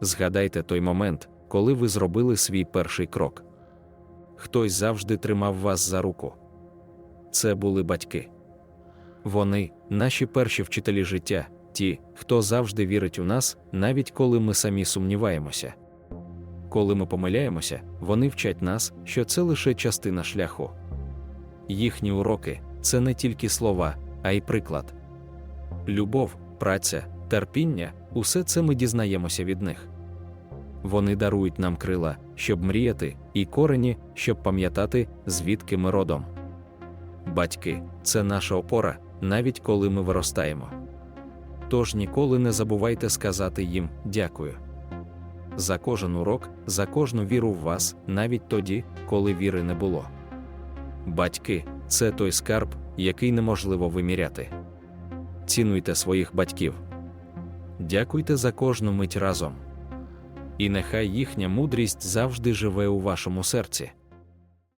Згадайте той момент, коли ви зробили свій перший крок. Хтось завжди тримав вас за руку. Це були батьки. Вони наші перші вчителі життя, ті, хто завжди вірить у нас, навіть коли ми самі сумніваємося. Коли ми помиляємося, вони вчать нас, що це лише частина шляху. Їхні уроки це не тільки слова, а й приклад. Любов, праця, терпіння усе це ми дізнаємося від них. Вони дарують нам крила, щоб мріяти, і корені, щоб пам'ятати, звідки ми родом. Батьки це наша опора, навіть коли ми виростаємо. Тож ніколи не забувайте сказати їм дякую. За кожен урок, за кожну віру в вас, навіть тоді, коли віри не було. Батьки це той скарб, який неможливо виміряти. Цінуйте своїх батьків. Дякуйте за кожну мить разом. І нехай їхня мудрість завжди живе у вашому серці.